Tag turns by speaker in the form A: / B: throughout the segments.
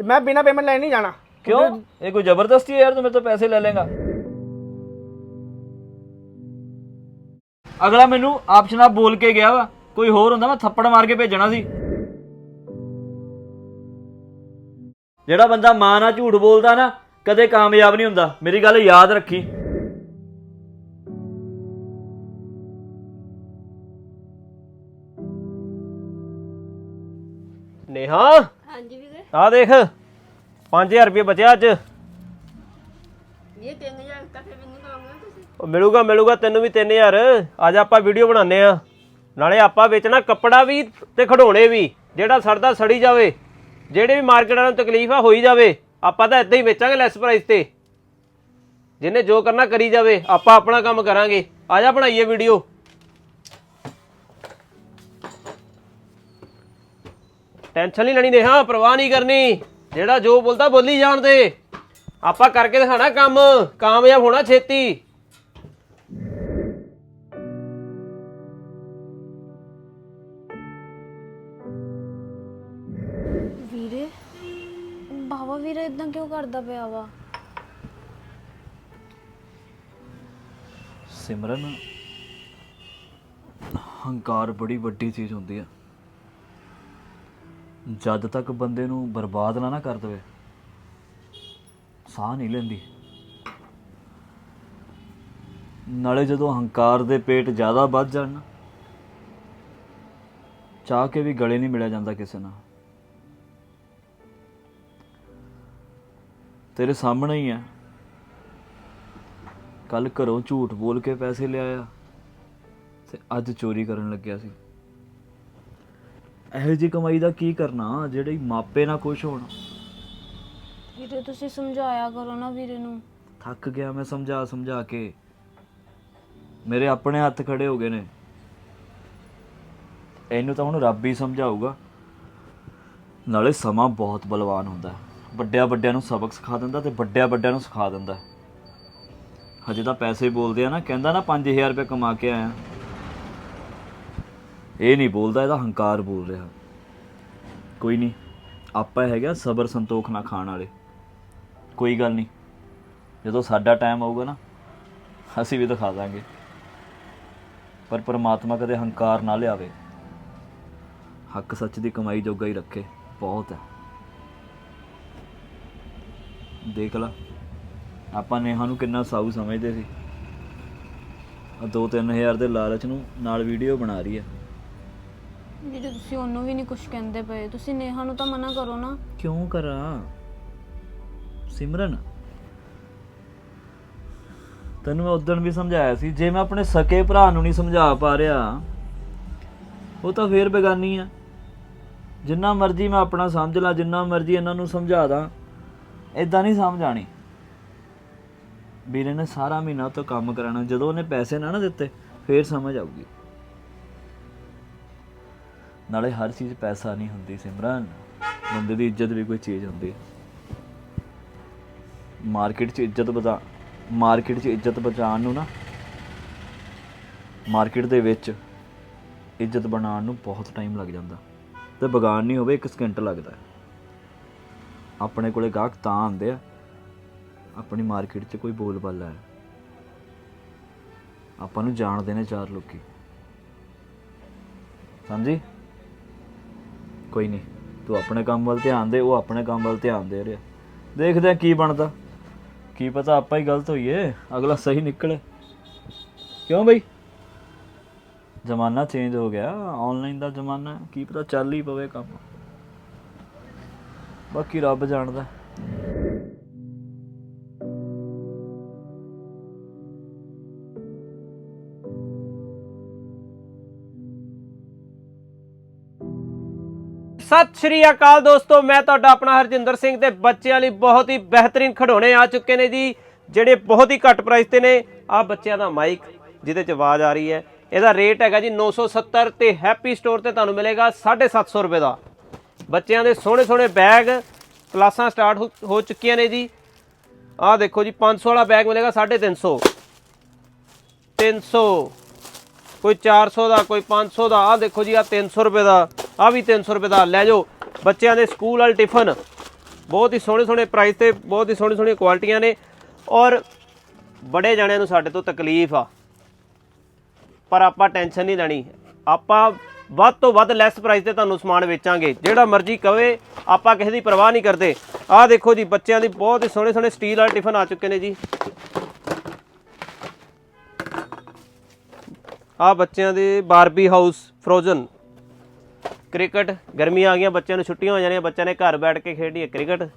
A: ਤੇ ਮੈਂ ਬਿਨਾ ਪੇਮੈਂਟ ਲੈਣ ਨਹੀਂ ਜਾਣਾ।
B: ਕਿਉਂ? ਇਹ ਕੋਈ ਜ਼ਬਰਦਸਤੀ ਹੈ ਯਾਰ ਤੂੰ ਮੇਰੇ ਤੋਂ ਪੈਸੇ ਲੈ ਲੇਗਾ ਅਗਲਾ ਮੈਨੂੰ ਆਪਸ਼ਨ ਆਪ ਬੋਲ ਕੇ ਗਿਆ ਵਾ। ਕੋਈ ਹੋਰ ਹੁੰਦਾ ਮੈਂ ਥੱਪੜ ਮਾਰ ਕੇ ਭੇਜਣਾ ਸੀ। ਜਿਹੜਾ ਬੰਦਾ ਮਾਂ ਨਾਲ ਝੂਠ ਬੋਲਦਾ ਨਾ ਕਦੇ ਕਾਮਯਾਬ ਨਹੀਂ ਹੁੰਦਾ। ਮੇਰੀ ਗੱਲ ਯਾਦ ਰੱਖੀ।
C: ਨੇਹਾ? ਆ ਦੇਖ 5000 ਰੁਪਏ ਬਚਿਆ ਅੱਜ।
D: ਇਹ 3000 ਤੱਕ ਵੀ ਨਹੀਂ ਕਰਾਂਗੇ ਤੁਸੀਂ।
C: ਉਹ ਮਿਲੂਗਾ ਮਿਲੂਗਾ ਤੈਨੂੰ ਵੀ 3000 ਅੱਜ ਆਪਾਂ ਵੀਡੀਓ ਬਣਾਉਂਦੇ ਆ ਨਾਲੇ ਆਪਾਂ ਵੇਚਣਾ ਕੱਪੜਾ ਵੀ ਤੇ ਖਿਡੌਣੇ ਵੀ ਜਿਹੜਾ ਸੜਦਾ ਸੜੀ ਜਾਵੇ। ਜਿਹੜੇ ਵੀ ਮਾਰਕੀਟਾਂ ਨੂੰ ਤਕਲੀਫ ਆ ਹੋਈ ਜਾਵੇ। ਆਪਾਂ ਤਾਂ ਇਦਾਂ ਹੀ ਵੇਚਾਂਗੇ ਲੈਸ ਪ੍ਰਾਈਸ ਤੇ। ਜਿਹਨੇ ਜੋ ਕਰਨਾ ਕਰੀ ਜਾਵੇ ਆਪਾਂ ਆਪਣਾ ਕੰਮ ਕਰਾਂਗੇ। ਆ ਜਾ ਬਣਾਈਏ ਵੀਡੀਓ ਟੈਨਸ਼ਨ ਨਹੀਂ ਲੈਣੀ ਨੇਹਾ ਪਰਵਾਹ ਨਹੀਂ ਕਰਨੀ। ਜਿਹੜਾ ਜੋ ਬੋਲਦਾ ਬੋਲੀ ਜਾਣ ਦੇ। ਆਪਾਂ ਕਰਕੇ ਦਿਖਾਣਾ ਕੰਮ ਕਾਮਯਾਬ ਹੋਣਾ ਛੇਤੀ।
E: ਵੀਰੇ ਬਾਵਾ ਵੀਰੇ ਇਦਾਂ ਕਿਉਂ ਕਰਦਾ ਪਿਆ ਵਾ?
B: ਸਿਮਰਨ ਹੰਕਾਰ ਬੜੀ ਵੱਡੀ ਚੀਜ਼ ਹੁੰਦੀ ਆ। ਜਦ ਤੱਕ ਬੰਦੇ ਨੂੰ ਬਰਬਾਦ ਨਾ ਨਾ ਕਰ ਦੇਵੇ, ਸਾਹ ਨਹੀਂ ਲੈਂਦੀ। ਨਾਲੇ ਜਦੋਂ ਹੰਕਾਰ ਦੇ ਪੇਟ ਜ਼ਿਆਦਾ ਵੱਧ ਜਾਣ ਨਾ, ਚਾਹ ਕੇ ਵੀ ਗਲੇ ਨਹੀਂ ਮਿਲਿਆ ਜਾਂਦਾ ਕਿਸੇ ਨਾਲ। ਤੇਰੇ ਸਾਹਮਣੇ ਹੀ ਆ। ਕੱਲ ਘਰੋਂ ਝੂਠ ਬੋਲ ਕੇ ਪੈਸੇ ਲਿਆਇਆ ਤੇ ਅੱਜ ਚੋਰੀ ਕਰਨ ਲੱਗਿਆ ਸੀ। ਇਹੋ ਜੀ ਕਮਾਈ ਦਾ ਕੀ ਕਰਨਾ ਜਿਹੜੇ ਮਾਪੇ ਨਾ ਖੁਸ਼ ਹੋਣ?
E: ਵੀਰੇ ਤੁਸੀਂ ਸਮਝਾਇਆ ਕਰੋ ਨਾ ਵੀਰੇ ਨੂੰ।
B: ਥੱਕ ਗਿਆ ਮੈਂ ਸਮਝਾ ਸਮਝਾ ਕੇ। ਮੇਰੇ ਆਪਣੇ ਹੱਥ ਖੜੇ ਹੋ ਗਏ ਨੇ। ਇਹਨੂੰ ਤਾਂ ਹੁਣ ਰੱਬ ਹੀ ਸਮਝਾਊਗਾ। ਨਾਲੇ ਸਮਾਂ ਬਹੁਤ ਬਲਵਾਨ ਹੁੰਦਾ ਵੱਡਿਆਂ ਵੱਡਿਆਂ ਨੂੰ ਸਬਕ ਸਿਖਾ ਦਿੰਦਾ ਤੇ ਵੱਡਿਆਂ ਵੱਡਿਆਂ ਨੂੰ ਸਿਖਾ ਦਿੰਦਾ। ਹਜੇ ਤਾਂ ਪੈਸੇ ਬੋਲਦੇ ਆ ਨਾ ਕਹਿੰਦਾ ਨਾ 5000 ਰੁਪਏ ਕਮਾ ਕੇ ਆਇਆ। ਇਹ ਨਹੀਂ ਬੋਲਦਾ, ਇਹਦਾ ਹੰਕਾਰ ਬੋਲ ਰਿਹਾ। ਕੋਈ ਨਹੀਂ, ਆਪਾਂ ਹੈਗਾ ਸਬਰ ਸੰਤੋਖ ਨਾ ਖਾਣ ਵਾਲੇ। ਕੋਈ ਗੱਲ ਨਹੀਂ, ਜਦੋਂ ਸਾਡਾ ਟਾਈਮ ਆਊਗਾ ਨਾ, ਅਸੀਂ ਵੀ ਦਿਖਾ ਦਾਂਗੇ। ਪਰ ਪਰਮਾਤਮਾ ਕਦੇ ਹੰਕਾਰ ਨਾ ਲਿਆਵੇ। ਹੱਕ ਸੱਚ ਦੀ ਕਮਾਈ ਜੋਗਾ ਹੀ ਰੱਖੇ, ਬਹੁਤ ਹੈ। ਦੇਖ ਲਾ, ਆਪਾਂ ਨੇਹਾ ਨੂੰ ਕਿੰਨਾ ਸਾਊ ਸਮਝਦੇ ਸੀ। ਆ 2-3000 ਦੇ ਲਾਲਚ ਨੂੰ ਨਾਲ ਵੀਡੀਓ ਬਣਾ ਰਹੀ ਹੈ।
E: ਵੀਰੇ ਤੁਸੀਂ ਉਹਨੂੰ ਵੀ ਨਹੀਂ ਕੁਝ ਕਹਿੰਦੇ ਪਏ। ਤੁਸੀਂ ਨੇਹਾ ਨੂੰ ਤਾਂ ਮਨਾ ਕਰੋ ਨਾ।
B: ਕਿਉਂ ਕਰਾਂ? ਸਿਮਰਨ। ਤੈਨੂੰ ਮੈਂ ਉਦੋਂ ਵੀ ਸਮਝਾਇਆ ਸੀ, ਜੇ ਮੈਂ ਆਪਣੇ ਸਕੇ ਭਰਾ ਨੂੰ ਨਹੀਂ ਸਮਝਾ ਪਾ ਰਿਹਾ, ਉਹ ਤਾਂ ਫੇਰ ਬੇਗਾਨੀ ਆ। ਜਿੰਨਾ ਮਰਜ਼ੀ ਮੈਂ ਆਪਣਾ ਸਮਝ ਲਾਂ, ਜਿੰਨਾ ਮਰਜ਼ੀ ਇਹਨਾਂ ਨੂੰ ਸਮਝਾ ਦਾਂ ਇਦਾਂ ਨਹੀਂ ਸਮਝ ਆਣੀ। ਵੀਰੇ ਨੇ ਸਾਰਾ ਮਹੀਨਾ ਤੋਂ ਕੰਮ ਕਰਾਣਾ ਜਦੋਂ ਉਹਨੇ ਪੈਸੇ ਨਾ ਨਾ ਦਿੱਤੇ, ਫੇਰ ਸਮਝ ਆਊਗੀ। ਨਾਲੇ ਹਰ ਚੀਜ਼ ਪੈਸਾ ਨਹੀਂ ਹੁੰਦੀ ਸਿਮਰਨ। ਬੰਦੇ ਦੀ ਇੱਜ਼ਤ ਵੀ ਕੋਈ ਚੀਜ਼ ਹੁੰਦੀ। ਹੈ ਮਾਰਕੀਟ 'ਚ ਇੱਜ਼ਤ ਬਚਾ, ਮਾਰਕੀਟ 'ਚ ਇੱਜ਼ਤ ਬਚਾਉਣ ਨੂੰ ਨਾ, ਮਾਰਕੀਟ ਦੇ ਵਿੱਚ ਇੱਜ਼ਤ ਬਣਾਉਣ ਨੂੰ ਬਹੁਤ ਟਾਈਮ ਲੱਗ ਜਾਂਦਾ। ਤੇ ਬਗਾਨ ਨਹੀਂ ਹੋਵੇ 1 ਸਕਿੰਟ ਲੱਗਦਾ। ਆਪਣੇ ਕੋਲੇ ਗਾਹਕ ਤਾਂ ਆਉਂਦੇ ਆ, ਆਪਣੀ ਮਾਰਕੀਟ 'ਚ ਕੋਈ ਬੋਲਬਾਲਾ ਹੈ। ਆਪਾਂ ਨੂੰ ਜਾਣਦੇ ਨੇ ਚਾਰ ਲੋਕੀ। ਸਮਝੀ? ਕੋਈ ਨਹੀਂ, ਤੂੰ ਆਪਣੇ ਕੰਮ ਵੱਲ ਧਿਆਨ ਦੇ, ਉਹ ਆਪਣੇ ਕੰਮ ਵੱਲ ਧਿਆਨ ਦੇ ਰਿਹਾ। ਦੇਖਦੇ ਆ ਕੀ ਬਣਦਾ। ਕੀ ਪਤਾ ਆਪਾਂ ਹੀ ਗਲਤ ਹੋਈਏ, ਅਗਲਾ ਸਹੀ ਨਿਕਲੇ। ਕਿਉਂ ਬਈ? ਜ਼ਮਾਨਾ ਚੇਂਜ ਹੋ ਗਿਆ ਆਨਲਾਈਨ ਦਾ ਜ਼ਮਾਨਾ, ਕੀ ਪਤਾ ਚੱਲ ਹੀ ਪਵੇ ਕੰਮ। ਬਾਕੀ ਰੱਬ ਜਾਣਦਾ।
C: ਸਤਿ ਸ਼੍ਰੀ ਅਕਾਲ ਦੋਸਤੋ, ਮੈਂ ਤੁਹਾਡਾ ਆਪਣਾ ਹਰਜਿੰਦਰ ਸਿੰਘ ਤੇ ਬੱਚਿਆਂ ਲਈ ਬਹੁਤ ਹੀ ਬਿਹਤਰੀਨ ਖਿਡੌਣੇ ਆ ਚੁੱਕੇ ਨੇ ਜੀ, ਜਿਹੜੇ ਬਹੁਤ ਹੀ ਘੱਟ ਪ੍ਰਾਈਸ ਤੇ ਨੇ। ਆ ਬੱਚਿਆਂ ਦਾ ਮਾਈਕ ਜਿਹਦੇ ਚ ਆਵਾਜ਼ ਆ ਰਹੀ ਹੈ। ਇਹਦਾ ਰੇਟ ਹੈਗਾ ਜੀ 970 ਤੇ ਹੈਪੀ ਸਟੋਰ ਤੇ ਤੁਹਾਨੂੰ ਮਿਲੇਗਾ 750 ਰੁਪਏ ਦਾ। ਬੱਚਿਆਂ ਦੇ ਸੋਹਣੇ ਸੋਹਣੇ ਬੈਗ ਕਲਾਸਾਂ ਸਟਾਰਟ ਹੋ- ਹੋ ਚੁੱਕੀਆਂ ਨੇ ਜੀ। ਆਹ ਦੇਖੋ ਜੀ 500 ਵਾਲਾ ਬੈਗ ਮਿਲੇਗਾ 350 300 ਕੋਈ 400 ਦਾ, ਕੋਈ 500 ਦਾ, ਆਹ ਦੇਖੋ ਜੀ ਆ 300 ਰੁਪਏ ਦਾ। ਆ ਵੀ 300 ਰੁਪਏ ਦਾ। ਲੈ ਜਾਓ, ਬੱਚਿਆਂ ਦੇ ਸਕੂਲ ਵਾਲ ਟਿਫਨ। ਬਹੁਤ ਹੀ ਸੋਹਣੇ ਸੋਹਣੇ ਪ੍ਰਾਈਸ ਤੇ, ਬਹੁਤ ਹੀ ਸੋਹਣੀ ਸੋਹਣੀਆਂ ਕੁਆਲਿਟੀਆਂ ਨੇ। ਔਰ ਬੜੇ ਜਣਿਆਂ ਨੂੰ ਸਾਡੇ ਤੋਂ ਤਕਲੀਫ ਆ। ਪਰ ਆਪਾਂ ਟੈਨਸ਼ਨ ਨਹੀਂ ਲੈਣੀ। ਆਪਾਂ ਵੱਧ ਤੋਂ ਵੱਧ ਲੈਸ ਪ੍ਰਾਈਸ ਤੇ ਤੁਹਾਨੂੰ ਸਮਾਨ ਵੇਚਾਂਗੇ। ਜਿਹੜਾ ਮਰਜ਼ੀ ਕਵੇ, ਆਪਾਂ ਕਿਸੇ ਦੀ ਪਰਵਾਹ ਨਹੀਂ ਕਰਦੇ। ਆਹ ਦੇਖੋ ਜੀ, ਬੱਚਿਆਂ ਦੀ ਬਹੁਤ ਹੀ ਸੋਹਣੇ ਸੋਹਣੇ ਸਟੀਲ ਵਾਲੇ ਟਿਫਨ ਆ ਚੁੱਕੇ ਨੇ ਜੀ। ਆਹ ਬੱਚਿਆਂ ਦੇ ਬਾਰਬੀ ਹਾਊਸ ਫਰੋਜ਼ਨ ਕ੍ਰਿਕਟ ਗਰਮੀਆਂ ਆ ਗਈਆਂ ਬੱਚਿਆਂ ਨੂੰ ਛੁੱਟੀਆਂ ਹੋ ਜਾਣੀਆਂ ਬੱਚਿਆਂ ਨੇ ਘਰ ਬੈਠ ਕੇ ਖੇਡੀਏ ਕ੍ਰਿਕਟ।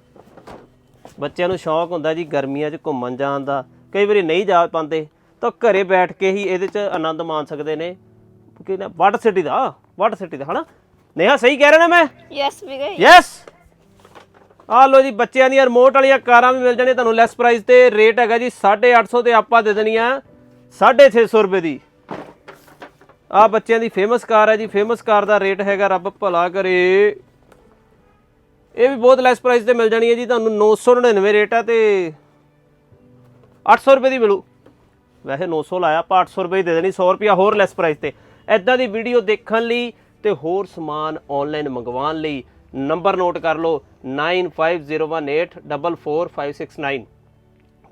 C: ਬੱਚਿਆਂ ਨੂੰ ਸ਼ੌਂਕ ਹੁੰਦਾ ਜੀ ਗਰਮੀਆਂ 'ਚ ਘੁੰਮਣ ਜਾਣ ਦਾ। ਕਈ ਵਾਰੀ ਨਹੀਂ ਜਾ ਪਾਉਂਦੇ ਤਾਂ ਘਰੇ ਬੈਠ ਕੇ ਹੀ ਇਹਦੇ 'ਚ ਆਨੰਦ ਮਾਣ ਸਕਦੇ ਨੇ। ਕਿ ਨਾ ਵਾਟਰ ਸਿਟੀ ਦਾ ਵਾਟਰ ਸਿਟੀ ਦਾ ਹਨਾ? ਨੇਹਾ ਸਹੀ ਕਹਿ ਰਿਹਾ ਨਾ ਮੈਂ?
D: ਯੈਸ ਵੀਰੇ
C: ਯੈਸ ਆ ਲੋ ਜੀ ਬੱਚਿਆਂ ਦੀਆਂ ਰਿਮੋਟ ਵਾਲੀਆਂ ਕਾਰਾਂ ਵੀ ਮਿਲ ਜਾਣੀਆਂ ਤੁਹਾਨੂੰ ਲੈਸ ਪ੍ਰਾਈਸ ਤੇ ਰੇਟ ਹੈਗਾ ਜੀ 850 ਤੇ ਆਪਾਂ ਦੇ ਦੇਣੀ ਆ 650 ਰੁਪਏ ਦੀ। ਆ ਬੱਚਿਆਂ ਦੀ ਫੇਮਸ ਕਾਰ ਹੈ ਜੀ ਫੇਮਸ ਕਾਰ ਦਾ ਰੇਟ ਹੈਗਾ ਰੱਬ ਭਲਾ ਕਰੇ। ਇਹ ਵੀ ਬਹੁਤ ਲੈਸ ਪ੍ਰਾਈਸ ਤੇ ਮਿਲ ਜਾਣੀ ਹੈ ਜੀ, ਤੁਹਾਨੂੰ 999 ਰੇਟ ਹੈ ਤੇ 800 ਰੁਪਏ ਦੀ ਮਿਲੂ। ਵੈਸੇ 900 ਲਾਇਆ, ਆਪਾਂ 800 ਰੁਪਏ ਦੀ ਦੇ ਦੇਣੀ 100 ਰੁਪਿਆ ਹੋਰ ਲੈਸ ਪ੍ਰਾਈਸ ਤੇ। ਐਦਾਂ ਦੀ ਵੀਡੀਓ ਦੇਖਣ ਲਈ ਤੇ ਹੋਰ ਸਮਾਨ ਆਨਲਾਈਨ ਮੰਗਵਾਉਣ ਲਈ ਨੰਬਰ ਨੋਟ ਕਰ ਲਓ 9501844569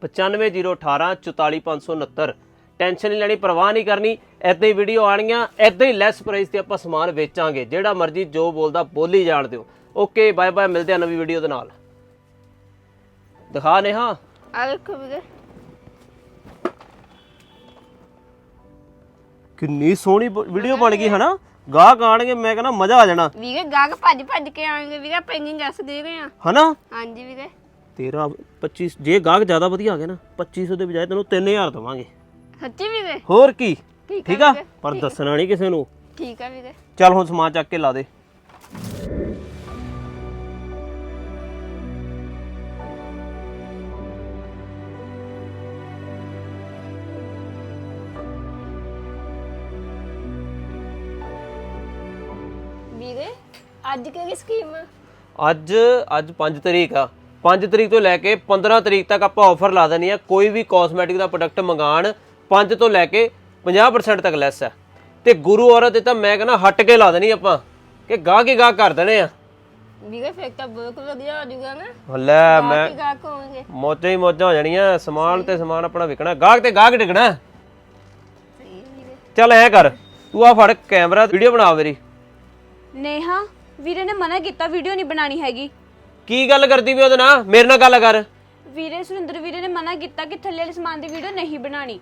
C: 95018 44569 ਟੈਨਸ਼ਨ ਨਹੀਂ ਲੈਣੀ ਪਰਵਾਹ ਨਹੀਂ ਕਰਨੀ ਐਦਾਂ ਹੀ ਵੀਡੀਓ ਆਣੀਆਂ ਐਦਾਂ ਹੀ ਲੈਸ ਪ੍ਰਾਈਸ ਤੇ ਆਪਾਂ ਸਮਾਨ ਵੇਚਾਂਗੇ ਜਿਹੜਾ ਮਰਜ਼ੀ ਜੋ ਬੋਲਦਾ ਬੋਲੀ ਜਾਣ ਦਿਓ। ਓਕੇ ਬਾਏ ਬਾਏ ਮਿਲਦੇ ਆ ਨਵੀਂ ਵੀਡੀਓ ਦੇ ਨਾਲ। ਦਿਖਾ ਨੇਹਾ।
D: ਆ ਵੇਖੋ ਵੀਰੇ।
C: ਕਿੰਨੀ ਸੋਹਣੀ ਵੀਡੀਓ ਬਣ ਗਈ ਹਨਾ? ਗਾਹਕ ਆਣਗੇ ਮੈਂ ਕਹਿੰਦਾ ਮਜ਼ਾ ਆ ਜਾਣਾ।
D: ਵੀਰੇ ਗਾਗ ਭੱਜ ਭੱਜ ਕੇ ਆਣਗੇ ਵੀਰੇ ਪੈਂਗਿੰਗ ਜੱਸ ਦੇ ਰਹੇ ਆ
C: ਹਨਾ?
D: ਹਾਂਜੀ ਵੀਰੇ।
C: ਤੇਰਾ 25 ਜੇ ਗਾਹਕ ਜ਼ਿਆਦਾ ਵਧੀਆ ਆ ਗਿਆ ਨਾ 2500 ਦੇ ਬਜਾਏ ਤੈਨੂੰ 3000 ਦਵਾਂਗੇ।
D: ਸੱਚੀ ਵੀਰੇ
C: ਹੋਰ ਕੀ?
D: ਠੀਕ
C: ਠੀਕ ਆ? ਪਰ ਦੱਸਣਾ ਨਹੀਂ ਕਿਸੇ ਨੂੰ।
D: ਠੀਕ ਆ ਵੀਰੇ
C: ਚੱਲ ਹੁਣ ਸਮਾਨ ਚੱਕ ਕੇ ਲਾ ਦੇ।
D: ਵੀਰੇ ਅੱਜ ਕਿਹੜੀ ਸਕੀਮ ਆ?
C: ਅੱਜ ਅੱਜ 5 ਤਰੀਕ ਆ। 5 ਤਰੀਕ ਤੋਂ ਲੈ ਕੇ 15 ਤਰੀਕ ਤੱਕ ਆਪਾਂ ਆਫਰ ਲਾ ਦੇਣੀ ਆ। ਕੋਈ ਵੀ ਕਾਸਮੈਟਿਕ ਦਾ ਪ੍ਰੋਡਕਟ ਮੰਗਾਣ 5 ਤੋਂ ਲੈ ਕੇ 50% ਤੱਕ ਲੈਸ ਹੈ ਤੇ ਗੁਰੂ ਔਰਤ ਤੇ ਤਾਂ ਮੈਂ ਕਹਿੰਦਾ ਹਟ ਕੇ ਲਾ ਦੇਣੀ ਆਪਾਂ ਕਿ ਗਾਹ ਕੇ ਗਾਹ ਕਰ ਦੇਣੇ ਆ।
D: ਵੀਰੇ ਫਿਰ ਤਾਂ ਬਹੁਤ ਵਧੀਆ ਹੋ ਜਾਊਗਾ ਨਾ।
C: ਲੈ ਮੈਂ
D: ਹੋਣਗੇ
C: ਮੌਜਾਂ ਹੀ ਮੌਜਾਂ ਹੋ ਜਾਣੀਆਂ ਸਮਾਨ ਤੇ ਸਮਾਨ ਆਪਣਾ ਵਿਕਣਾ ਗਾਹਕ ਤੇ ਗਾਹਕ ਡਿੱਗਣਾ।
D: ਸਹੀ ਹੈ ਵੀਰੇ।
C: ਚੱਲ ਐ ਕਰ ਤੂੰ ਆ ਫੜ ਕੈਮਰਾ ਵੀਡੀਓ ਬਣਾ ਮੇਰੀ।
E: ਨੇਹਾ ਵੀਰੇ ਨੇ ਮਨਾ ਕੀਤਾ ਵੀਡੀਓ ਨਹੀਂ ਬਣਾਣੀ ਹੈਗੀ।
C: ਕੀ ਗੱਲ ਕਰਦੀ ਵੀ ਉਹਦੇ ਨਾਲ? ਮੇਰੇ ਨਾਲ ਗੱਲ ਕਰ।
E: ਵੀਰੇ ਸੁਰਿੰਦਰ ਵੀਰੇ ਨੇ ਮਨਾ ਕੀਤਾ ਕਿ ਥੱਲੇ ਵਾਲੇ ਸਮਾਨ ਦੀ ਵੀਡੀਓ ਨਹੀਂ ਬਣਾਣੀ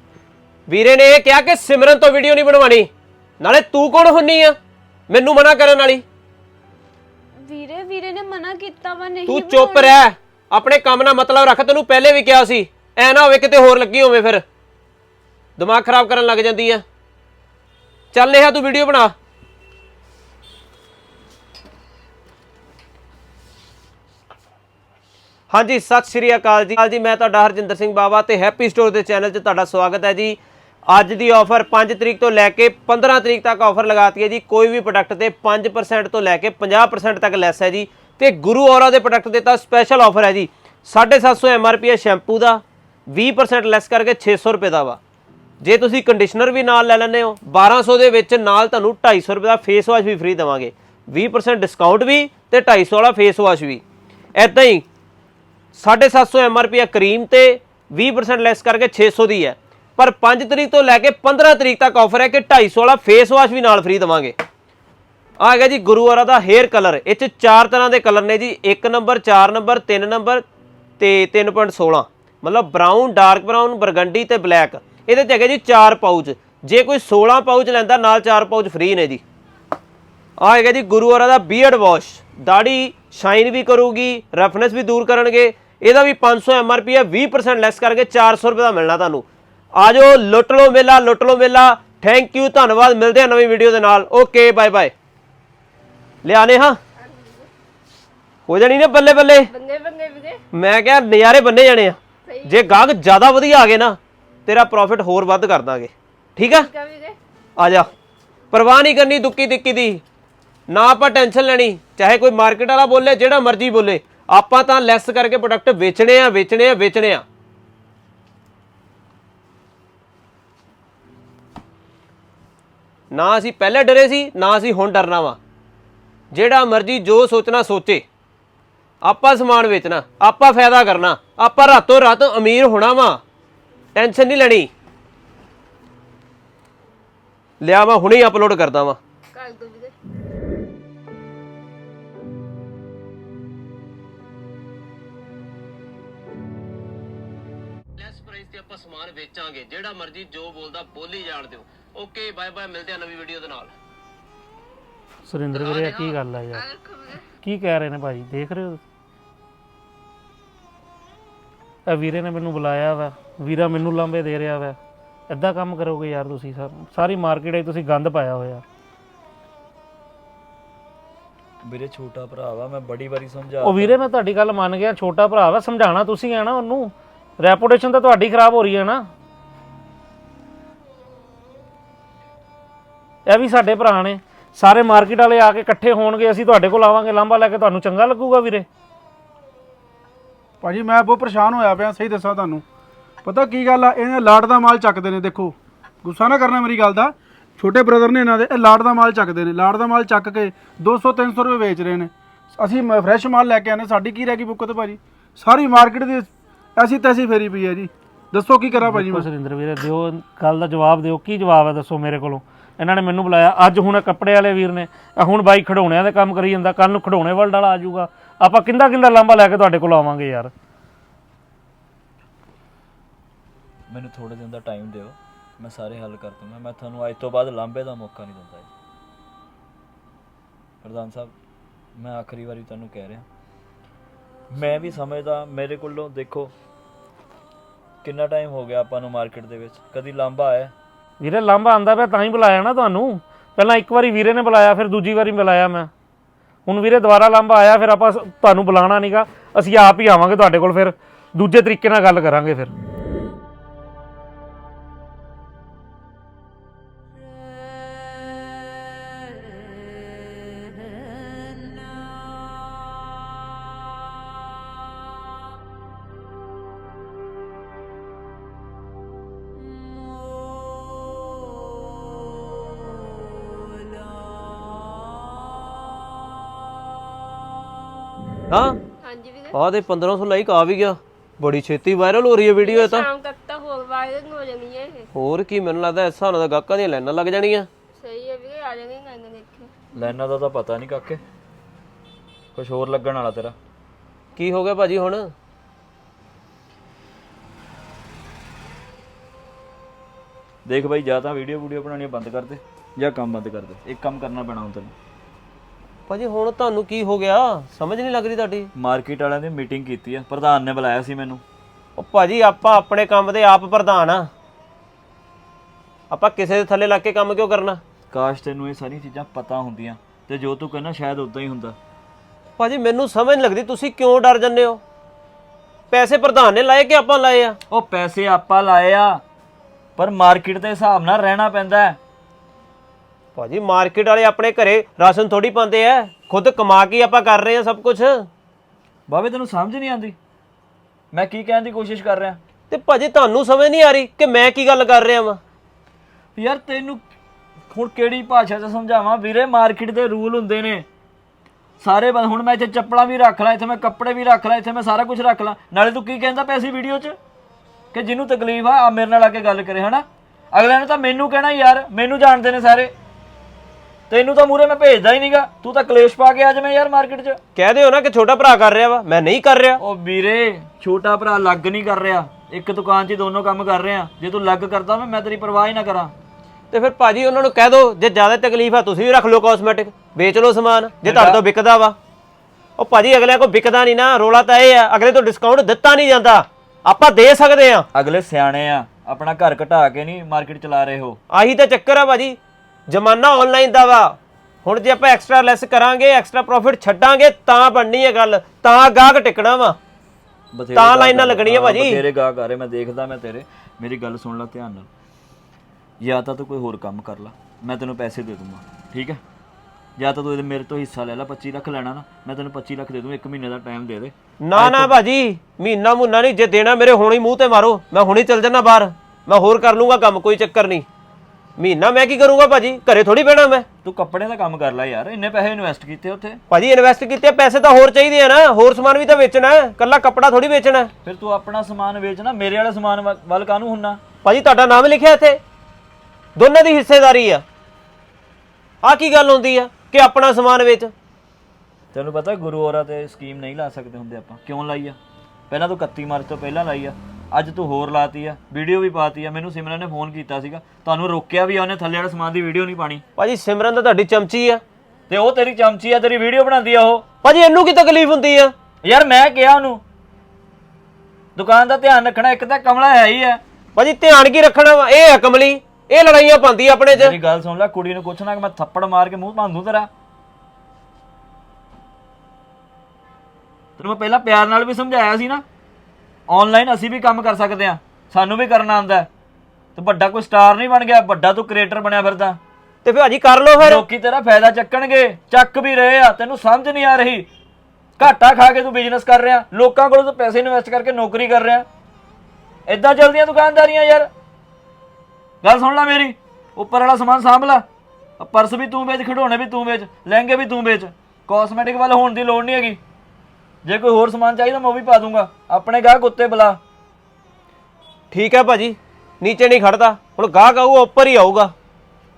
C: ਵੀਰੇ ਨੇ ਇਹ ਕਿਹਾ ਕਿ ਸਿਮਰਨ ਤੋਂ ਵੀਡੀਓ ਨਹੀਂ ਬਣਵਾਣੀ ਨਾਲੇ ਤੂੰ ਕੌਣ ਹੁੰਨੀ ਆ? ਮੈਨੂੰ ਮਨਾ ਕਰਨ ਵਾਲੀ।
E: ਵੀਰੇ ਵੀਰੇ ਨੇ ਮਨਾ ਕੀਤਾ ਵਾ ਨਹੀਂ
C: ਤੂੰ ਚੁੱਪ ਰਹਿ। ਆਪਣੇ ਕੰਮ ਨਾਲ ਮਤਲਬ ਰੱਖ ਤੈਨੂੰ ਪਹਿਲੇ ਵੀ ਕਿਹਾ ਸੀ। ਐ ਨਾ ਹੋਵੇ ਕਿਤੇ ਹੋਰ ਲੱਗੀ ਹੋਵੇ ਫਿਰ। ਦਿਮਾਗ ਖਰਾਬ ਕਰਨ ਲੱਗ ਜਾਂਦੀ ਆ। ਚੱਲ ਨੇਹਾ ਤੂੰ ਵੀਡੀਓ ਬਣਾ। ਹਾਂਜੀ ਸਤਿ ਸ਼੍ਰੀ ਅਕਾਲ ਜੀ। ਜੀ ਮੈਂ ਤੁਹਾਡਾ ਹਰਜਿੰਦਰ ਸਿੰਘ ਬਾਵਾ ਤੇ ਹੈਪੀ ਸਟੋਰ ਦੇ ਚੈਨਲ 'ਚ ਤੁਹਾਡਾ ਸਵਾਗਤ ਹੈ ਜੀ। ਅੱਜ ਦੀ ਆਫਰ 5 ਤਰੀਕ ਤੋਂ ਲੈ ਕੇ 15 ਤਰੀਕ ਤੱਕ ਆਫਰ ਲਗਾਤੀ ਹੈ ਜੀ। ਕੋਈ ਵੀ ਪ੍ਰੋਡਕਟ ਤੇ 5% ਤੋਂ ਲੈ ਕੇ 50% ਤੱਕ ਲੈਸ ਹੈ ਜੀ। ਤੇ ਗੁਰੂ ਔਰਾ ਦੇ ਪ੍ਰੋਡਕਟ ਤੇ ਤਾਂ ਸਪੈਸ਼ਲ ਆਫਰ ਹੈ ਜੀ। 750 ਐਮਆਰਪੀ ਹੈ ਸ਼ੈਂਪੂ ਦਾ 20% ਲੈਸ ਕਰਕੇ 600 ਰੁਪਏ ਦਾ ਵਾ। ਜੇ ਤੁਸੀਂ ਕੰਡੀਸ਼ਨਰ ਵੀ ਨਾਲ ਲੈ ਲੈਂਦੇ ਹੋ 1200 ਦੇ ਵਿੱਚ ਨਾਲ ਤੁਹਾਨੂੰ 250 ਰੁਪਏ ਦਾ ਫੇਸ ਵਾਸ਼ ਵੀ ਫ੍ਰੀ ਦੇਵਾਂਗੇ। 20% ਡਿਸਕਾਊਂਟ ਵੀ ਤੇ 250 ਵਾਲਾ ਫੇਸ ਵਾਸ਼ ਵੀ। ਐਦਾਂ ਹੀ 750 ਐਮਆਰਪੀ ਹੈ ਕਰੀਮ ਤੇ 20% ਲੈਸ ਕਰਕੇ 600 ਦੀ ਹੈ। ਪਰ 5 ਤਰੀਕ ਤੋਂ ਲੈ ਕੇ 15 ਤਰੀਕ ਤੱਕ ਆਫਰ ਹੈ ਕਿ 250 ਵਾਲਾ ਫੇਸ ਵਾਸ਼ ਵੀ ਨਾਲ ਫ੍ਰੀ ਦੇਵਾਂਗੇ। ਆ ਹੈਗਾ ਜੀ ਗੁਰੂਆਰਾ ਦਾ ਹੇਅਰ ਕਲਰ ਇਹ ਚ ਚਾਰ ਤਰ੍ਹਾਂ ਦੇ ਕਲਰ ਨੇ ਜੀ। 1 ਨੰਬਰ 4 ਨੰਬਰ 3 ਨੰਬਰ ਤੇ 3.16 ਮਤਲਬ ਬਰਾਊਨ ਡਾਰਕ ਬਰਾਊਨ ਬਰਗੰਡੀ ਤੇ ਬਲੈਕ ਇਹਦੇ ਚ ਹੈਗੇ ਜੀ ਚਾਰ ਪਾਊਚ ਜੇ ਕੋਈ 16 ਪਾਊਚ ਲੈਂਦਾ, ਨਾਲ ਚਾਰ ਪਾਊਚ ਫ੍ਰੀ ਨੇ ਜੀ। ਆ ਹੈਗਾ ਜੀ ਗੁਰੂਆਰਾ ਦਾ ਬੀਅਰਡ ਵਾਸ਼ ਦਾੜੀ ਸ਼ਾਈਨ ਵੀ ਕਰੂਗੀ ਰਫਨੈਸ ਵੀ ਦੂਰ ਕਰਨਗੇ। ਇਹਦਾ ਵੀ 500 ਐਮਆਰਪੀ ਹੈ 20% ਲੈਸ ਕਰਕੇ 400 ਰੁਪਏ ਦਾ ਮਿਲਣਾ ਤੁਹਾਨੂੰ। ਆਜੋ ਲੁੱਟ ਲੋ ਮੇਲਾ ਲੁੱਟ ਲੋ ਮੇਲਾ। ਥੈਂਕ ਯੂ ਧੰਨਵਾਦ ਮਿਲਦੇ ਆ ਨਵੀਂ ਵੀਡੀਓ ਦੇ ਨਾਲ। ਓਕੇ ਬਾਏ ਬਾਏ ਲਿਆਨੇ ਹਾਂ? ਹੋ ਜਾਣੀ ਨੇ ਬੱਲੇ ਬੱਲੇ?
D: ਬੰਦੇ ਬੰਦੇ ਵੀਰੇ।
C: ਮੈਂ ਕਿਹਾ ਨਜ਼ਾਰੇ ਬੰਨੇ ਜਾਣੇ ਆ। ਜੇ ਗਾਹਕ ਜ਼ਿਆਦਾ ਵਧੀਆ ਆ ਗਏ ਨਾ ਤੇਰਾ ਪ੍ਰੋਫਿਟ ਹੋਰ ਵੱਧ ਕਰ ਦਾਂਗੇ। ਠੀਕ ਆ?
D: ਵੀਰੇ।
C: ਆ ਜਾ। ਪਰਵਾਹ ਨਹੀਂ ਕਰਨੀ ਦੁੱਕੀ ਦਿੱਕੀ ਦੀ। ਨਾ ਆਪਾਂ ਟੈਨਸ਼ਨ ਲੈਣੀ। ਚਾਹੇ ਕੋਈ ਮਾਰਕੀਟ ਵਾਲਾ ਬੋਲੇ ਜਿਹੜਾ ਮਰਜ਼ੀ ਬੋਲੇ। ਆਪਾਂ ਤਾਂ ਲੈਸ ਕਰਕੇ ਪ੍ਰੋਡਕਟ ਵੇਚਣੇ ਆ ਵੇਚਣੇ ਆ ਵੇਚਣੇ ਆ। ਨਾ ਅਸੀਂ ਪਹਿਲੇ ਡਰੇ ਸੀ ਨਾ ਅਸੀਂ ਹੁਣ ਡਰਨਾ ਵਾ। ਜਿਹੜਾ ਮਰਜ਼ੀ ਜੋ ਸੋਚਣਾ ਸੋਚੇ। ਆਪਾਂ ਸਮਾਨ ਵੇਚਣਾ ਆਪਾਂ ਫਾਇਦਾ ਕਰਨਾ ਆਪਾਂ ਰਾਤੋਂ ਰਾਤ ਅਮੀਰ ਹੋਣਾ ਵਾ। ਟੈਨਸ਼ਨ ਨਹੀਂ ਲੈਣੀ। ਲਿਆ ਮੈਂ ਹੁਣੇ ਅਪਲੋਡ ਕਰਦਾ ਵਾਂ।
D: ਕਰ ਦੋ ਵੀਰੇ।
C: ਲੈਸ ਪ੍ਰਾਈਸ ਤੇ ਆਪਾਂ ਸਮਾਨ ਵੇਚਾਂਗੇ ਜਿਹੜਾ ਮਰਜ਼ੀ ਜੋ ਬੋਲਦਾ ਬੋਲੀ ਜਾਣ ਦਿਓ। ਓਕੇ ਬਾਏ ਬਾਏ ਮਿਲਦੇ ਆ ਨਵੀਂ ਵੀਡੀਓ ਦੇ ਨਾਲ।
A: ਸੁਰਿੰਦਰ ਵੀਰੇ ਇਹ ਕੀ ਗੱਲ ਆ ਯਾਰ? ਕੀ ਕਹਿ ਰਹੇ ਨੇ ਭਾਜੀ? ਦੇਖ ਰਹੇ ਹੋ? ਇਹ ਵੀਰੇ ਨੇ ਮੈਨੂੰ ਬੁਲਾਇਆ ਵਾ। ਵੀਰਾ ਮੈਨੂੰ ਲਾਂਬੇ ਦੇ ਰਿਹਾ ਵਾ। ਏਦਾਂ ਕੰਮ ਕਰੋਗੇ ਯਾਰ ਤੁਸੀਂ ਸਰ ਸਾਰੀ ਮਾਰਕੀਟ 'ਚ ਤੁਸੀਂ ਗੰਦ ਪਾਇਆ ਹੋਇਆ।
B: ਵੀਰੇ ਛੋਟਾ ਭਰਾ ਵਾ ਮੈਂ ਬੜੀ ਵਾਰੀ ਸਮਝਾ
A: ਉਹ ਵੀਰੇ ਮੈਂ ਤੁਹਾਡੀ ਗੱਲ ਮੰਨ ਗਿਆ। ਛੋਟਾ ਭਰਾ ਵਾ ਸਮਝਾਉਣਾ ਤੁਸੀਂ ਆ ਨਾ ਉਹਨੂੰ। ਰੈਪੂਟੇਸ਼ਨ ਤਾਂ ਤੁਹਾਡੀ ਖਰਾਬ ਹੋ ਰਹੀ ਹੈ ਨਾ। ਇਹ ਵੀ ਸਾਡੇ ਭਰਾ ਨੇ। ਸਾਰੇ ਮਾਰਕੀਟ ਵਾਲੇ ਆ ਕੇ ਇਕੱਠੇ ਹੋਣਗੇ ਅਸੀਂ ਤੁਹਾਡੇ ਕੋਲ ਆਵਾਂਗੇ ਲਾਂਬਾ ਲੈ ਕੇ ਤੁਹਾਨੂੰ ਚੰਗਾ ਲੱਗੂਗਾ ਵੀਰੇ।
F: ਭਾਜੀ ਮੈਂ ਬਹੁਤ ਪਰੇਸ਼ਾਨ ਹੋਇਆ ਪਿਆ ਸਹੀ ਦੱਸਾਂ ਤੁਹਾਨੂੰ। ਪਤਾ ਕੀ ਗੱਲ ਆ ਇਹਨੇ ਲਾਟ ਦਾ ਮਾਲ ਚੱਕਦੇ ਨੇ ਦੇਖੋ। ਗੁੱਸਾ ਨਾ ਕਰਨਾ ਮੇਰੀ ਗੱਲ ਦਾ। ਛੋਟੇ ਬ੍ਰਦਰ ਨੇ ਇਹਨਾਂ ਦੇ ਇਹ ਲਾਟ ਦਾ ਮਾਲ ਚੱਕਦੇ ਨੇ। ਲਾਟ ਦਾ ਮਾਲ ਚੱਕ ਕੇ 200 300 ਰੁਪਏ ਵੇਚ ਰਹੇ ਨੇ। ਅਸੀਂ ਫਰੈਸ਼ ਮਾਲ ਲੈ ਕੇ ਆਨੇ ਸਾਡੀ ਕੀ ਰਹਿ ਗਈ ਬੁੱਕ ਤੇ ਭਾਜੀ? ਸਾਰੀ ਮਾਰਕੀਟ ਦੀ ਐਸੀ ਤੈਸੀ ਫੇਰੀ ਪਈ ਹੈ ਜੀ। ਦੱਸੋ ਕੀ ਕਰਾਂ ਭਾਜੀ ਮੈਂ?
A: ਸੁਰਿੰਦਰ ਵੀਰੇ ਦਿਓ ਗੱਲ ਦਾ ਜਵਾਬ ਦਿਓ। ਕੀ ਜਵਾਬ ਹੈ ਦੱਸੋ ਮੇਰੇ ਕੋਲੋਂ? ਇਹਨਾਂ ਨੇ ਮੈਨੂੰ ਬੁਲਾਇਆ। ਅੱਜ ਹੁਣ ਕੱਪੜੇ ਵਾਲੇ ਵੀਰ ਨੇ, ਇਹ ਹੁਣ ਬਾਈ ਖਡੌਣਿਆਂ ਦੇ ਕੰਮ ਕਰੀ ਜਾਂਦਾ ਕੱਲ ਨੂੰ ਖਡੌਣੇ ਵਰਲਡ ਵਾਲਾ ਆ ਜਾਊਗਾ ਆਪਾਂ ਕਿੰਦਾ ਕਿੰਦਾ ਲਾਂਬਾ ਲੈ ਕੇ ਤੁਹਾਡੇ ਕੋਲ ਆਵਾਂਗੇ ਯਾਰ।
B: ਮੈਨੂੰ ਥੋੜੇ ਦਿਨ ਦਾ ਟਾਈਮ ਦਿਓ, ਮੈਂ ਸਾਰੇ ਹੱਲ ਕਰ ਦੂੰਗਾ। ਮੈਂ ਤੁਹਾਨੂੰ ਅੱਜ ਤੋਂ ਬਾਅਦ ਲਾਂਬੇ ਦਾ ਮੌਕਾ ਨਹੀਂ ਦਿੰਦਾ ਜੀ। ਪ੍ਰਧਾਨ ਸਾਹਿਬ, ਮੈਂ ਆਖਰੀ ਵਾਰੀ ਤੁਹਾਨੂੰ ਕਹਿ ਰਿਹਾ। ਮੈਂ ਵੀ ਸਮਝਦਾ, ਮੇਰੇ ਕੋਲੋਂ ਦੇਖੋ, ਕਿੰਨਾ ਟਾਈਮ ਹੋ ਗਿਆ ਆਪਾਂ ਨੂੰ ਮਾਰਕੀਟ ਦੇ ਵਿੱਚ। ਕਦੀ ਲਾਂਬਾ ਆਇਆ
A: ਵੀਰੇ ਲਾਂਬਾ ਆਂਦਾ ਪਿਆ, ਤਾਂ ਹੀ ਬੁਲਾਇਆ ਨਾ ਤੁਹਾਨੂੰ। ਪਹਿਲਾਂ ਇੱਕ ਵਾਰੀ ਵੀਰੇ ਨੇ ਬੁਲਾਇਆ, ਫਿਰ ਦੂਜੀ ਵਾਰੀ ਬੁਲਾਇਆ ਮੈਂ। ਹੁਣ ਵੀਰੇ ਦੁਬਾਰਾ ਲਾਂਬਾ ਆਇਆ, ਫਿਰ ਆਪਾਂ ਸ- ਤੁਹਾਨੂੰ ਬੁਲਾਣਾ ਨਹੀਂਗਾ ਅਸੀਂ ਆਪ ਹੀ ਆਵਾਂਗੇ ਤੁਹਾਡੇ ਕੋਲ ਫਿਰ। ਦੂਜੇ ਤਰੀਕੇ ਨਾਲ ਗੱਲ ਕਰਾਂਗੇ ਫਿਰ।
C: ਹਾਂ?
D: ਹਾਂਜੀ ਵੀਰੇ।
C: ਆਹ ਤੇ 1500 ਲਾਈਕ ਆ ਵੀ ਗਿਆ। ਬੜੀ ਛੇਤੀ ਵਾਇਰਲ ਹੋ ਰਹੀ ਹੈ ਵੀਡੀਓ ਇਹ ਤਾਂ।
D: ਸ਼ਾਮ ਤੱਕ ਤਾਂ ਹੋਰ ਵਾਇਰਲ ਹੋ ਜਾਣੀ ਹੈ ਇਹ।
C: ਹੋਰ ਕੀ ਮੈਨੂੰ ਲੱਗਦਾ ਇਸ ਹਿਸਾਬ ਨਾਲ ਤਾਂ ਗਾਹਕਾਂ ਦੀਆਂ ਲਾਈਨਾਂ ਲੱਗ ਜਾਣੀਆਂ।
D: ਸਹੀ ਹੈ ਵੀਰੇ ਆ ਜਾਣੀ ਨਾ ਦੇਖਿਓ
B: ਲਾਈਨਾਂ ਦਾ ਤਾਂ ਪਤਾ ਨਹੀਂ ਕਾਕੇ। ਕੁਝ ਹੋਰ ਲੱਗਣ ਵਾਲਾ ਤੇਰਾ।
C: ਕੀ ਹੋ ਗਿਆ ਭਾਜੀ ਹੁਣ?
B: ਦੇਖ ਬਾਈ ਜਾਂ ਤਾਂ ਵੀਡੀਓ ਵੀਡੀਓ ਬਣਾਉਣੀ ਬੰਦ ਕਰ ਦੇ ਜਾਂ ਕੰਮ ਬੰਦ ਕਰ ਦੇ। ਇੱਕ ਕੰਮ ਕਰਨਾ ਪੈਣਾ ਹੁਣ ਤੈਨੂੰ।
C: ਭਾਜੀ ਹੁਣ ਤੁਹਾਨੂੰ ਕੀ ਹੋ ਗਿਆ? ਸਮਝ ਨਹੀਂ ਲੱਗ ਰਹੀ ਤੁਹਾਡੀ।
B: ਮਾਰਕੀਟ ਵਾਲਿਆਂ ਦੀ ਮੀਟਿੰਗ ਕੀਤੀ ਆ। ਪ੍ਰਧਾਨ ਨੇ ਬੁਲਾਇਆ ਸੀ ਮੈਨੂੰ।
C: ਉਹ ਭਾਜੀ ਆਪਾਂ ਆਪਣੇ ਕੰਮ ਦੇ ਆਪ ਪ੍ਰਧਾਨ ਆ। ਆਪਾਂ ਕਿਸੇ ਦੇ ਥੱਲੇ ਲੱਗ ਕੇ ਕੰਮ ਕਿਉਂ ਕਰਨਾ?
B: ਕਾਸ਼ ਤੈਨੂੰ ਇਹ ਸਾਰੀਆਂ ਚੀਜ਼ਾਂ ਪਤਾ ਹੁੰਦੀਆਂ ਤੇ ਜੋ ਤੂੰ ਕਹਿੰਦਾ ਸ਼ਾਇਦ ਉਦਾਂ ਹੀ ਹੁੰਦਾ।
C: ਭਾਜੀ ਮੈਨੂੰ ਸਮਝ ਨਹੀਂ ਲੱਗਦੀ ਤੁਸੀਂ ਕਿਉਂ ਡਰ ਜੰਨੇ ਹੋ? ਪੈਸੇ ਪ੍ਰਧਾਨ ਨੇ ਲਾਏ ਕਿ ਆਪਾਂ ਲਾਏ ਆ?
B: ਉਹ ਪੈਸੇ ਆਪਾਂ ਲਾਏ ਆ ਪਰ ਮਾਰਕੀਟ ਦੇ ਹਿਸਾਬ ਨਾਲ ਰਹਿਣਾ ਪੈਂਦਾ ਹੈ।
C: ਭਾਜੀ ਮਾਰਕੀਟ ਵਾਲੇ ਆਪਣੇ ਘਰੇ ਰਾਸ਼ਨ ਥੋੜੀ ਪਾਉਂਦੇ ਆ। ਖੁਦ ਕਮਾ ਕੇ ਆਪਾਂ ਕਰ ਰਹੇ ਆ ਸਭ ਕੁਝ
B: ਬਾਬੇ ਤੈਨੂੰ ਸਮਝ ਨਹੀਂ ਆਉਂਦੀ। ਮੈਂ ਕੀ ਕਹਿਣ ਦੀ ਕੋਸ਼ਿਸ਼ ਕਰ ਰਿਹਾ?
C: ਤੇ ਭਾਜੀ ਤੁਹਾਨੂੰ ਸਮਝ ਨਹੀਂ ਆ ਰਹੀ ਕਿ ਮੈਂ ਕੀ ਗੱਲ ਕਰ ਰਿਹਾ ਵਾਂ?
B: ਯਾਰ ਤੈਨੂੰ ਹੁਣ ਕਿਹੜੀ ਭਾਸ਼ਾ 'ਚ ਸਮਝਾਵਾਂ? ਵੀਰੇ ਮਾਰਕੀਟ ਦੇ ਰੂਲ ਹੁੰਦੇ ਨੇ। ਸਾਰੇ ਬੰਦ ਹੁਣ ਮੈਂ ਇੱਥੇ ਚੱਪਲਾਂ ਵੀ ਰੱਖ ਲਾਂ ਇੱਥੇ ਮੈਂ ਕੱਪੜੇ ਵੀ ਰੱਖ ਲਾਂ ਇੱਥੇ ਮੈਂ ਸਾਰਾ ਕੁਝ ਰੱਖ ਲਾਂ। ਨਾਲੇ ਤੂੰ ਕੀ ਕਹਿੰਦਾ ਪਿਆ ਸੀ ਵੀਡੀਓ 'ਚ? ਕਿ ਜਿਹਨੂੰ ਤਕਲੀਫ ਆ ਆ ਮੇਰੇ ਨਾਲ ਆ ਕੇ ਗੱਲ ਕਰੇ ਹਨਾ? ਅਗਲੇ ਨੇ ਤਾਂ ਮੈਨੂੰ ਕਹਿਣਾ ਯਾਰ ਮੈਨੂੰ ਜਾਣਦੇ ਨੇ ਸਾਰੇ। ਤੈਨੂੰ ਤਾਂ ਮੂਰੇ ਮੈਂ ਭੇਜਦਾ ਹੀ ਨਹੀਂਗਾ ਤੂੰ ਤਾਂ ਕਲੇਸ਼ ਪਾ ਕੇ ਆ ਜਾਵੇਂ ਯਾਰ ਮਾਰਕੀਟ 'ਚ।
C: ਕਹਿ ਦਿਓ ਨਾ ਕਿ ਛੋਟਾ ਭਰਾ ਕਰ ਰਿਹਾ ਵਾ ਮੈਂ ਨਹੀਂ ਕਰ ਰਿਹਾ।
B: ਉਹ ਵੀਰੇ ਛੋਟਾ ਭਰਾ ਲੱਗ ਨਹੀਂ ਕਰ ਰਿਹਾ। ਇੱਕ ਦੁਕਾਨ 'ਚ ਹੀ ਦੋਨੋਂ ਕੰਮ ਕਰ ਰਹੇ ਆ। ਜੇ ਤੂੰ ਲੱਗ ਕਰਦਾ ਮੈਂ ਮੈਂ ਤੇਰੀ ਪਰਵਾਹ ਹੀ ਨਾ ਕਰਾਂ।
C: ਤੇ ਫਿਰ ਭਾਜੀ ਉਹਨਾਂ ਨੂੰ ਕਹਿ ਦਿਓ ਜੇ ਜ਼ਿਆਦਾ ਤਕਲੀਫ ਆ ਤੁਸੀਂ ਵੀ ਰੱਖ ਲਓ ਕਾਸਮੈਟਿਕ ਵੇਚ ਲਓ ਸਮਾਨ ਜੇ ਤੁਹਾਡੇ ਤੋਂ ਵਿਕਦਾ ਵਾ। ਉਹ ਭਾਜੀ ਅਗਲਿਆਂ ਕੋ ਵਿਕਦਾ ਨਹੀਂ ਨਾ ਰੋਲਾ ਤਾਂ ਇਹ ਆ ਅਗਲੇ ਤੋਂ ਡਿਸਕਾਊਂਟ ਦਿੱਤਾ ਨਹੀਂ ਜਾਂਦਾ। ਆਪਾਂ ਦੇ ਸਕਦੇ ਆ।
B: ਅਗਲੇ ਸਿਆਣੇ ਆ ਆਪਣਾ ਘਰ ਘਟਾ ਕੇ ਨਹੀਂ ਮਾਰਕੀਟ ਚਲਾ ਰਹੇ ਹੋ
C: ਆਹੀ ਤਾਂ ਚੱਕਰ ਆ ਭਾਜੀ। ਜ਼ਮਾਨਾ ਆਨਲਾਈਨ ਦਾ ਵਾ। ਹੁਣ ਜੇ ਆਪਾਂ ਐਕਸਟਰਾ ਲੈਸ ਕਰਾਂਗੇ ਐਕਸਟਰਾ ਪ੍ਰੋਫਿਟ ਛੱਡਾਂਗੇ ਤਾਂ ਬਣਨੀ ਹੈ ਗੱਲ ਤਾਂ ਗਾਹਕ ਟਿਕਣਾ ਵਾ।
B: ਬਥੇਰੇ
C: ਤਾਂ
B: ਗਾਹਕ
C: ਲਾਈਨਾਂ
B: ਆ।
C: ਲੱਗਣੀਆਂ
B: ਹਾਂ,
C: ਭਾਜੀ।
B: ਬਥੇਰੇ ਗਾਹਕ ਆ ਰਹੇ ਮੈਂ ਦੇਖਦਾ ਮੈਂ ਤੇਰੇ। ਮੇਰੀ ਗੱਲ ਸੁਣ ਲੈ ਧਿਆਨ ਨਾਲ। ਜਾਂ ਤਾਂ ਤੂੰ ਕੋਈ ਹੋਰ ਕੰਮ ਕਰ ਲੈ। ਮੈਂ ਤੈਨੂੰ ਪੈਸੇ ਦੇ ਦੂੰਗਾ ਠੀਕ ਹੈ? ਜਾਂ ਤਾਂ ਤੂੰ ਇਹਦੇ ਮੇਰੇ ਤੋਂ ਹਿੱਸਾ ਲੈ ਲੈ 25 ਲੱਖ ਲੈਣਾ ਨਾ। ਮੈਂ ਤੈਨੂੰ 25 ਲੱਖ ਦੇ ਦੂੰ ਇੱਕ ਮਹੀਨੇ ਦਾ ਟਾਈਮ ਦੇ ਦੇ।
C: ਨਾ ਨਾ ਭਾਜੀ ਮਹੀਨਾ ਮੁੰਨਾ ਨਹੀਂ ਜੇ ਦੇਣਾ ਮੇਰੇ ਹੁਣੇ ਮੂੰਹ ਤੇ ਮਾਰੋ। ਮੈਂ ਹੁਣੇ ਚੱਲ ਜਾਣਾ ਬਾਹਰ। ਮੈਂ ਹੋਰ ਕਰ ਲੂੰਗਾ ਕੰਮ ਕੋਈ ਚੱਕਰ ਨਹੀਂ। ਮਹੀਨਾ ਮੈਂ ਕੀ ਕਰੂੰਗਾ ਭਾਜੀ? ਘਰੇ ਥੋੜੀ ਬਹਿਣਾ ਮੈਂ।
B: ਤੂੰ ਕੱਪੜੇ ਦਾ ਕੰਮ ਕਰ ਲੈ ਯਾਰ ਇੰਨੇ ਪੈਸੇ ਇਨਵੈਸਟ ਕੀਤੇ ਉੱਥੇ।
C: ਭਾਜੀ ਇਨਵੈਸਟ ਕੀਤੇ ਪੈਸੇ ਤਾਂ ਹੋਰ ਚਾਹੀਦੇ ਆ ਨਾ ਹੋਰ ਸਮਾਨ ਵੀ ਤਾਂ ਵੇਚਣਾ ਹੈ ਕੱਲਾ ਕੱਪੜਾ ਥੋੜੀ ਵੇਚਣਾ। ਹੈ।
B: ਫਿਰ ਤੂੰ ਆਪਣਾ ਸਮਾਨ ਵੇਚਣਾ ਮੇਰੇ ਵਾਲਾ ਸਮਾਨ ਵੱਲ- ਵੱਲ ਕਾਹਨੂੰ ਹੁੰਨਾ?
C: ਭਾਜੀ ਤੁਹਾਡਾ ਨਾਮ ਲਿਖਿਆ ਇੱਥੇ? ਦੋਨਾਂ ਦੀ ਹਿੱਸੇਦਾਰੀ ਆ। ਆ ਕੀ ਗੱਲ ਹੁੰਦੀ ਆ ਕਿ ਆਪਣਾ ਸਮਾਨ ਵੇਚ?
B: ਤੈਨੂੰ ਪਤਾ ਗੁਰੂ ਔਰਾ ਤੇ ਸਕੀਮ ਨਹੀਂ ਲਾ ਸਕਦੇ ਹੁੰਦੇ ਆਪਾਂ। ਕਿਉਂ ਲਾਈ ਆ? ਪਹਿਲਾਂ ਤੂੰ 31 ਮਾਰਚ ਤੋਂ ਪਹਿਲਾਂ ਲਾਈ ਆ। ਅੱਜ ਤੂੰ ਹੋਰ ਲਾਤੀ ਆ ਵੀਡੀਓ ਵੀ ਪਾਤੀ ਆ ਮੈਨੂੰ ਸਿਮਰਨ ਨੇ ਫੋਨ ਕੀਤਾ ਸੀਗਾ। ਤੁਹਾਨੂੰ ਰੋਕਿਆ ਵੀ ਆ ਉਹਨੇ ਥੱਲੇ ਵਾਲੇ ਸਮਾਨ ਦੀ ਵੀਡੀਓ ਨਹੀਂ ਪਾਣੀ।
C: ਭਾਜੀ ਸਿਮਰਨ ਤਾਂ ਤੁਹਾਡੀ ਚਮਚੀ ਆ।
B: ਤੇ ਉਹ ਤੇਰੀ ਚਮਚੀ ਆ ਤੇਰੀ ਵੀਡੀਓ ਬਣਾਉਂਦੀ ਆ ਉਹ।
C: ਭਾਜੀ ਇਹਨੂੰ ਕੀ ਤਕਲੀਫ ਹੁੰਦੀ ਆ?
B: ਯਾਰ ਮੈਂ ਕਿਹਾ ਉਹਨੂੰ ਦੁਕਾਨ ਦਾ ਧਿਆਨ ਰੱਖਣਾ ਇੱਕ ਤਾਂ ਕਮਲਾ ਹੈ ਹੀ ਆ।
C: ਭਾਜੀ ਧਿਆਨ ਕੀ ਰੱਖਣਾ ਵਾ? ਇਹ ਹੈ ਕਮਲੀ ਇਹ ਲੜਾਈਆਂ ਪਾਉਂਦੀ ਆ ਆਪਣੇ 'ਚ।
B: ਮੇਰੀ ਗੱਲ ਸੁਣ ਲੈ ਕੁੜੀ ਨੂੰ ਕੁਛ ਨਾ ਕਿ ਮੈਂ ਥੱਪੜ ਮਾਰ ਕੇ ਮੂੰਹ ਭੰਨ ਦੂੰ ਤੇਰਾ। ਤੈਨੂੰ ਮੈਂ ਪਹਿਲਾਂ ਪਿਆਰ ਨਾਲ ਵੀ ਸਮਝਾਇਆ ਸੀ ਨਾ। ਆਨਲਾਈਨ ਅਸੀਂ ਵੀ ਕੰਮ ਕਰ ਸਕਦੇ ਆ ਸਾਨੂੰ ਵੀ ਕਰਨਾ ਆਉਂਦਾ ਹੈ। ਤੂੰ ਵੱਡਾ ਕੋਈ ਸਟਾਰ ਨਹੀਂ ਬਣ ਗਿਆ ਵੱਡਾ ਤੂੰ ਕ੍ਰੀਏਟਰ ਬਣਿਆ ਫਿਰਦਾ।
C: ਤੇ ਫਿਰ ਭਾਜੀ ਕਰ ਲਓ ਫਿਰ।
B: ਲੋਕੀ ਤੇਰਾ ਫਾਇਦਾ ਚੱਕਣਗੇ ਚੱਕ ਵੀ ਰਹੇ ਆ ਤੈਨੂੰ ਸਮਝ ਨਹੀਂ ਆ ਰਹੀ। ਘਾਟਾ ਖਾ ਕੇ ਤੂੰ ਬਿਜ਼ਨਸ ਕਰ ਰਿਹਾ ਲੋਕਾਂ ਕੋਲੋਂ ਤੂੰ ਪੈਸੇ ਇਨਵੈਸਟ ਕਰਕੇ ਨੌਕਰੀ ਕਰ ਰਿਹਾ। ਇਦਾਂ ਚੱਲਦੀਆਂ ਦੁਕਾਨਦਾਰੀਆਂ ਯਾਰ। ਗੱਲ ਸੁਣ ਲੈ ਮੇਰੀ ਉੱਪਰ ਵਾਲਾ ਸਮਾਨ ਸਾਂਭ ਲੈ। ਆਹ ਪਰਸ ਵੀ ਤੂੰ ਵੇਚ ਖਿਡੌਣੇ ਵੀ ਤੂੰ ਵੇਚ ਲਹਿੰਗੇ ਵੀ ਤੂੰ ਵੇਚ। ਕਾਸਮੈਟਿਕ ਵੱਲ ਹੋਣ ਦੀ ਲੋੜ ਨਹੀਂ ਹੈਗੀ। ਜੇ ਕੋਈ ਹੋਰ ਸਮਾਨ ਚਾਹੀਦਾ ਮੈਂ ਉਹ ਵੀ ਪਾ ਦੂੰਗਾ। ਆਪਣੇ ਗਾਹਕ ਉੱਤੇ ਬੁਲਾ।
C: ਠੀਕ ਹੈ ਭਾਜੀ ਨੀਚੇ ਨਹੀਂ ਖੜਦਾ ਹੁਣ ਗਾਹਕ ਆਊਗਾ ਉੱਪਰ ਹੀ ਆਊਗਾ।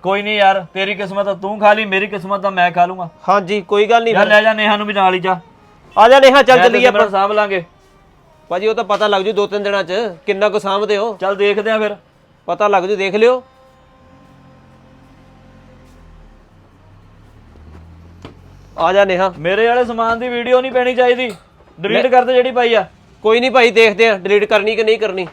B: ਕੋਈ ਨਹੀਂ ਯਾਰ ਤੇਰੀ ਕਿਸਮਤ ਆ ਤੂੰ ਖਾ ਲਈ ਮੇਰੀ ਕਿਸਮਤ ਆ ਮੈਂ ਖਾ ਲੂੰਗਾ।
C: ਹਾਂਜੀ ਕੋਈ ਗੱਲ ਨਹੀਂ
B: ਲੈ ਜਾ ਨੇਹਾ ਨੂੰ ਵੀ ਨਾਲ ਹੀ ਜਾ।
C: ਆ ਜਾ ਨੇਹਾ ਚੱਲ ਚੱਲੀਏ ਆਪਾਂ।
B: ਸਾਂਭ ਲਾਂਗੇ।
C: ਭਾਜੀ ਉਹ ਤਾਂ ਪਤਾ ਲੱਗ ਜੂ ਦੋ ਤਿੰਨ ਦਿਨਾਂ 'ਚ ਕਿੰਨਾ ਕੁ ਸਾਂਭਦੇ ਹੋ।
B: ਚੱਲ ਦੇਖਦੇ ਆ ਫਿਰ।
C: ਪਤਾ ਲੱਗ ਜੂ ਦੇਖ ਲਿਓ। ਆ ਜਾ ਨੇਹਾ।
B: ਮੇਰੇ ਵਾਲੇ ਸਮਾਨ ਦੀ ਵੀਡੀਓ ਨਹੀਂ ਪੈਣੀ ਚਾਹੀਦੀ। ਡਿਲੀਟ ਕਰ ਦੇ ਜਿਹੜੀ ਪਾਈ ਆ।
C: ਕੋਈ ਨਹੀਂ ਭਾਈ ਦੇਖਦੇ ਆ ਡਿਲੀਟ ਕਰਨੀ ਕਿ ਨਹੀਂ ਕਰਨੀ।